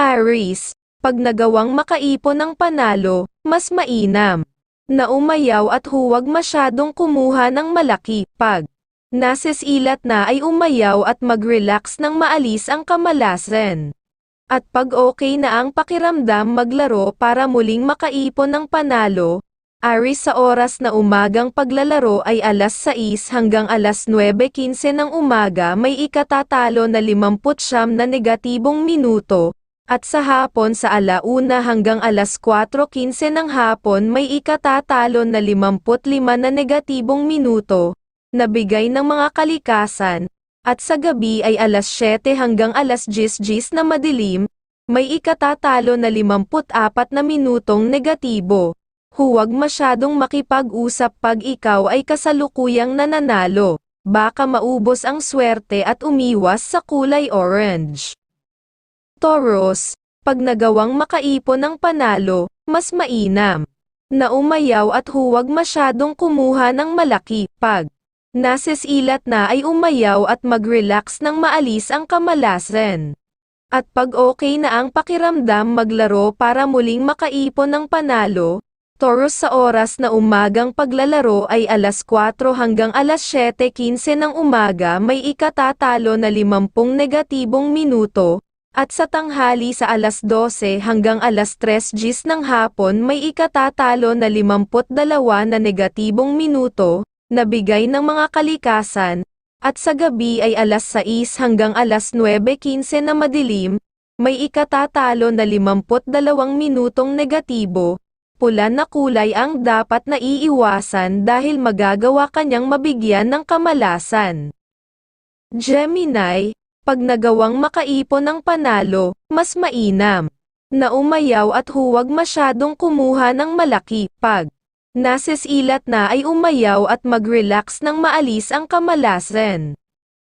Aries, pag nagawang makaipon ng panalo, mas mainam. Na umayaw at huwag masyadong kumuha ng malaki, pag nasisilat na ay umayaw at mag-relax nang maalis ang kamalasan. At pag okay na ang pakiramdam maglaro para muling makaipon ng panalo, Aris sa oras na umagang paglalaro ay alas 6 hanggang alas 9.15 ng umaga may ikatatalo na 50 na negatibong minuto, at sa hapon sa alauna hanggang alas 4.15 ng hapon may ikatatalo na 55 na negatibong minuto, na bigay ng mga kalikasan, at sa gabi ay alas 7 hanggang alas 10 na madilim, may ikatatalo na 54 na minutong negatibo. Huwag masyadong makipag-usap pag ikaw ay kasalukuyang nananalo, baka maubos ang swerte at umiwas sa kulay orange. Taurus, pag nagawang makaipon ng panalo, mas mainam. Na umayaw at huwag masyadong kumuha ng malaki, pag nasisilat na ay umayaw at mag-relax nang maalis ang kamalasan. At pag okay na ang pakiramdam maglaro para muling makaipon ng panalo, Taurus sa oras na umagang paglalaro ay alas 4 hanggang alas 7.15 ng umaga may ikatatalo na 50 negatibong minuto, at sa tanghali sa alas 12 hanggang alas 3 gis ng hapon may ikatatalo na 52 na negatibong minuto, na bigay ng mga kalikasan, at sa gabi ay alas 6 hanggang alas 9.15 na madilim, may ikatatalo na 52 minutong negatibo, pula na kulay ang dapat na iiwasan dahil magagawa kanyang mabigyan ng kamalasan. Gemini, pag nagawang makaipon ng panalo, mas mainam. Na umayaw at huwag masyadong kumuha ng malaki, pag nasisilat na ay umayaw at mag-relax nang maalis ang kamalasan.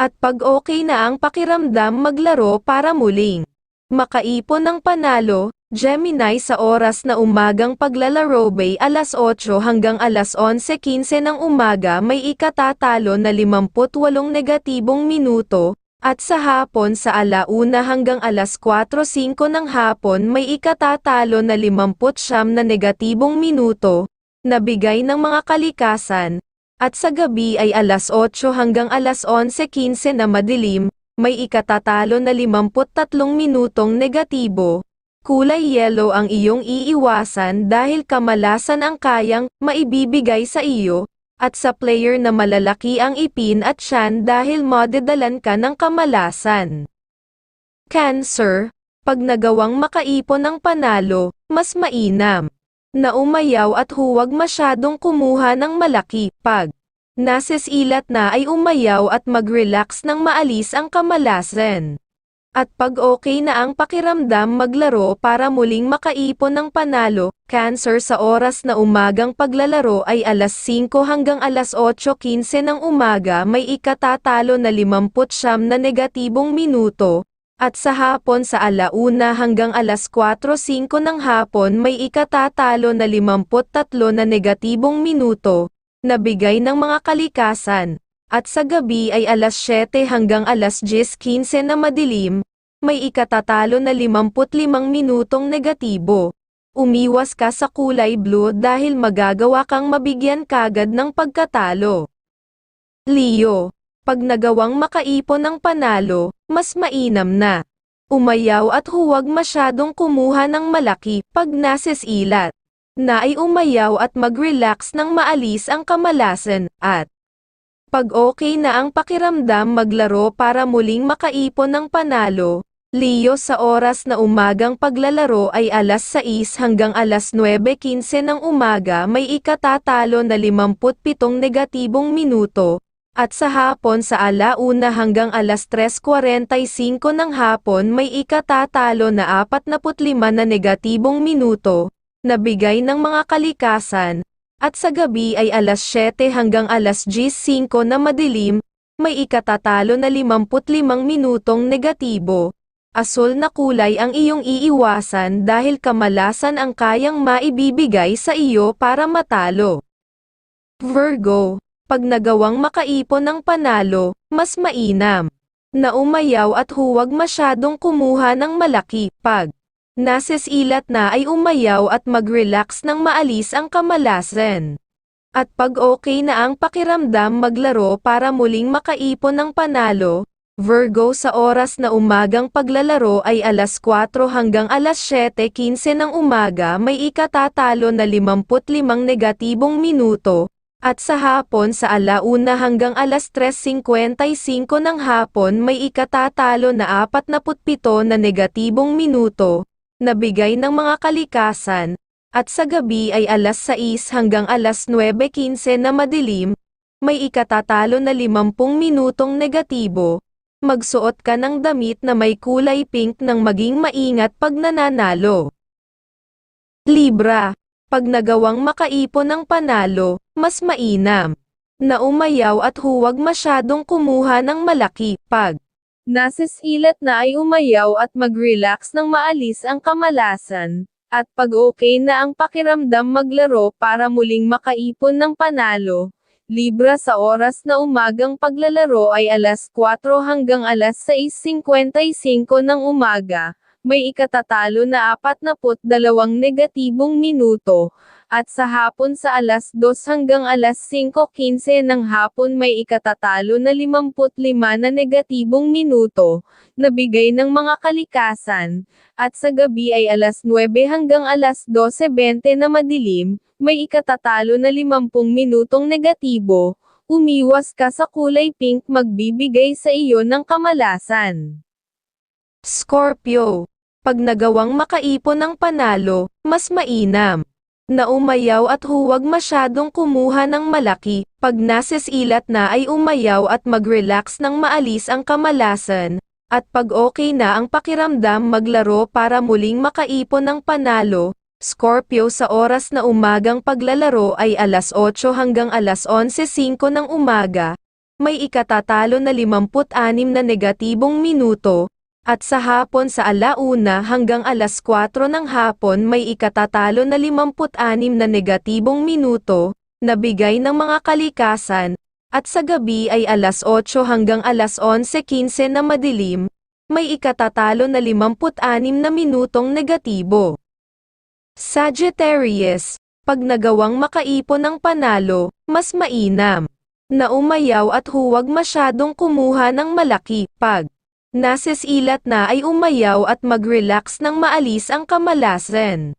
At pag okay na ang pakiramdam maglaro para muling makaipon ng panalo, Gemini sa oras na umagang paglalaro bay alas 8 hanggang alas 11.15 ng umaga may ikatatalo na 58 negatibong minuto, at sa hapon sa alauna hanggang alas 4.05 ng hapon may ikatatalo na 50 na negatibong minuto, na bigay ng mga kalikasan, at sa gabi ay alas 8 hanggang alas 11.15 na madilim, may ikatatalo na 53 minutong negatibo, kulay yellow ang iyong iiwasan dahil kamalasan ang kayang maibibigay sa iyo, at sa player na malalaki ang ipin at tiyan dahil madedalan ka ng kamalasan. Cancer, pag nagawang makaipon ng panalo, mas mainam. Na umayaw at huwag masyadong kumuha ng malaki, pag nasisilat na ay umayaw at mag-relax nang maalis ang kamalasan. At pag okay na ang pakiramdam maglaro para muling makaipon ng panalo, Cancer sa oras na umagang paglalaro ay alas 5 hanggang alas 8.15 ng umaga may ikatatalo na 50 na negatibong minuto, at sa hapon sa alauna hanggang alas 4.05 ng hapon may ikatatalo na 53 na negatibong minuto, na bigay ng mga kalikasan, at sa gabi ay alas 7 hanggang alas 10.15 na madilim, may ikatatalo na 55 minutong negatibo. Umiwas ka sa kulay blue dahil magagawa kang mabigyan kagad ng pagkatalo. Leo, pag nagawang makaipon ng panalo, mas mainam na. Umayaw at huwag masyadong kumuha ng malaki pag nasisilat. Na ay umayaw at mag-relax nang maalis ang kamalasan, at pag okay na ang pakiramdam maglaro para muling makaipon ng panalo, Leo sa oras na umagang paglalaro ay alas 6 hanggang alas 9.15 ng umaga may ikatatalo na 57 negatibong minuto, at sa hapon sa alauna hanggang alas 3.45 ng hapon may ikatatalo na 45 na negatibong minuto, na bigay ng mga kalikasan, at sa gabi ay alas 7 hanggang alas 10.05 na madilim, may ikatatalo na 55 minutong negatibo. Asul na kulay ang iyong iiwasan dahil kamalasan ang kayang maibibigay sa iyo para matalo. Virgo, pag nagawang makaipon ng panalo, mas mainam. na umayaw at huwag masyadong kumuha ng malaki, pag nasisilat na ay umayaw at mag-relax nang maalis ang kamalasan. At pag okay na ang pakiramdam maglaro para muling makaipon ng panalo, Virgo sa oras na umagang paglalaro ay alas 4 hanggang alas 7.15 ng umaga may ikatatalo na 55 negatibong minuto, at sa hapon sa alauna hanggang alas 3.55 ng hapon may ikatatalo na 47 na negatibong minuto, na bigay ng mga kalikasan, at sa gabi ay alas 6 hanggang alas 9.15 na madilim, may ikatatalo na 50 minutong negatibo, magsuot ka ng damit na may kulay pink nang maging maingat pag nananalo. Libra, pag nagawang makaipon ng panalo, mas mainam na umayaw at huwag masyadong kumuha ng malaki pag nasisilat na ay umayaw at mag-relax nang maalis ang kamalasan, at pag okay na ang pakiramdam maglaro para muling makaipon ng panalo, Libra sa oras na umagang paglalaro ay alas 4 hanggang alas 6.55 ng umaga, may ikatatalo na 42 negatibong minuto, at sa hapon sa alas 2 hanggang alas 5.15 ng hapon may ikatatalo na 55 na negatibong minuto, na bigay ng mga kalikasan, at sa gabi ay alas 9 hanggang alas 12.20 na madilim, may ikatatalo na 50 minutong negatibo, umiwas ka sa kulay pink magbibigay sa iyo ng kamalasan. Scorpio, pag nagawang makaipon ng panalo, mas mainam na umayaw at huwag masyadong kumuha ng malaki, pag nasisilat na ay umayaw at mag-relax nang maalis ang kamalasan, at pag okay na ang pakiramdam maglaro para muling makaipon ng panalo, Scorpio sa oras na umagang paglalaro ay alas 8 hanggang alas 11.05 ng umaga, may ikatatalo na 56 na negatibong minuto, at sa hapon sa alauna hanggang alas 4 ng hapon may ikatatalo na 56 na negatibong minuto, na bigay ng mga kalikasan, at sa gabi ay alas 8 hanggang alas 11.15 na madilim, may ikatatalo na 56 na minutong negatibo. Sagittarius, pag nagawang makaipon ng panalo, mas mainam na umayaw at huwag masyadong kumuha ng malaki pag nasisilat na ay umayaw at mag-relax nang maalis ang kamalasan.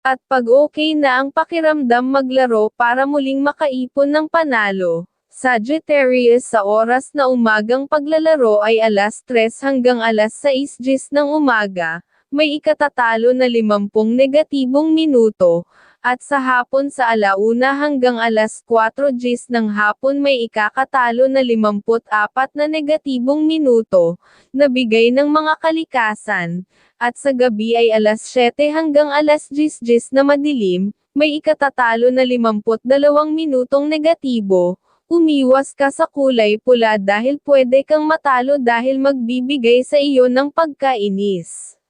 At pag okay na ang pakiramdam maglaro para muling makaipon ng panalo, Sagittarius sa oras na umagang paglalaro ay alas 3 hanggang alas 6 gis ng umaga, may ikatatalo na 50 negatibong minuto, at sa hapon sa alauna hanggang alas 4 gis ng hapon may ikakatalo na 54 na negatibong minuto, na bigay ng mga kalikasan, at sa gabi ay alas 7 hanggang alas 10 gis na madilim, may ikatatalo na 52 minutong negatibo, umiwas ka sa kulay pula dahil pwede kang matalo dahil magbibigay sa iyo ng pagkainis.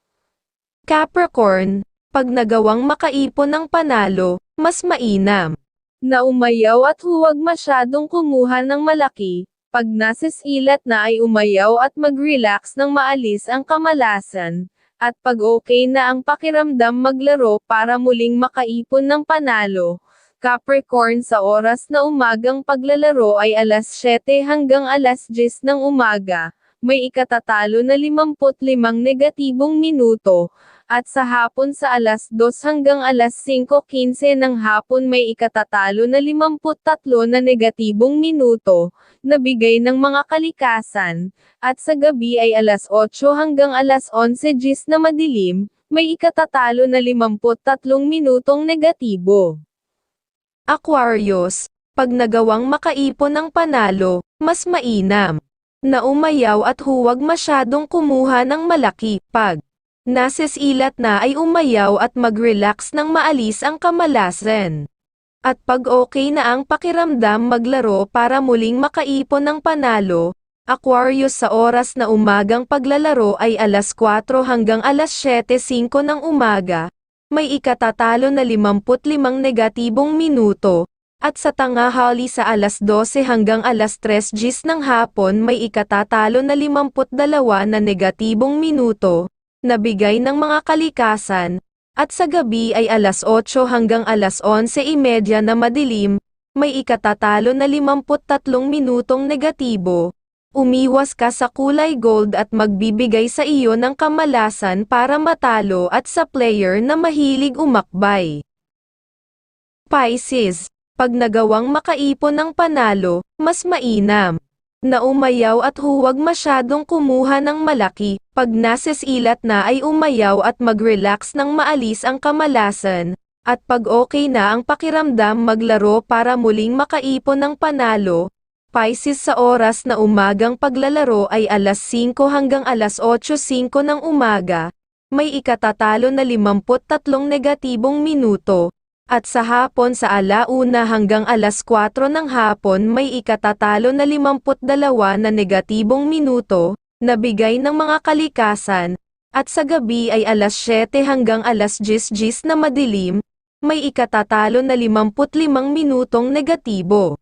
Capricorn, pag nagawang makaipon ng panalo, mas mainam. Na umayaw at huwag masyadong kumuha ng malaki, pag nasisilat na ay umayaw at mag-relax nang maalis ang kamalasan, at pag okay na ang pakiramdam maglaro para muling makaipon ng panalo. Capricorn sa oras na umagang paglalaro ay alas 7 hanggang alas 10 ng umaga, may ikatatalo na 55 negatibong minuto, at sa hapon sa alas 2 hanggang alas 5.15 ng hapon may ikatatalo na 53 na negatibong minuto, na bigay ng mga kalikasan, at sa gabi ay alas 8 hanggang alas 11 gis na madilim, may ikatatalo na 53 minutong negatibo. Aquarius, pag nagawang makaipon ng panalo, mas mainam na umayaw at huwag masyadong kumuha ng malaki pag nasisilat na ay umayaw at mag-relax nang maalis ang kamalasan. At pag okay na ang pakiramdam maglaro para muling makaipon ng panalo, Aquarius sa oras na umagang paglalaro ay alas 4 hanggang alas 7.05 ng umaga, may ikatatalo na 55 negatibong minuto, At sa tangahali sa alas 12 hanggang alas 3 gis ng hapon may ikatatalo na 52 na negatibong minuto, na bigay ng mga kalikasan, at sa gabi ay alas 8 hanggang alas 11.30 na madilim, may ikatatalo na 53 minutong negatibo. Umiwas ka sa kulay gold at magbibigay sa iyo ng kamalasan para matalo at sa player na mahilig umakbay. Pisces, pag nagawang makaipon ng panalo, mas mainam. Na umayaw at huwag masyadong kumuha ng malaki, pag nasisilat na ay umayaw at mag-relax nang maalis ang kamalasan, at pag okay na ang pakiramdam maglaro para muling makaipon ng panalo, Pisces sa oras na umagang paglalaro ay alas 5 hanggang alas 8.05 ng umaga, may ikatatalo na 53 negatibong minuto, at sa hapon sa alauna hanggang alas 4 ng hapon may ikatatalo na 52 na negatibong minuto, na bigay ng mga kalikasan, at sa gabi ay alas 7 hanggang alas 10 gis na madilim, may ikatatalo na 55 minutong negatibo.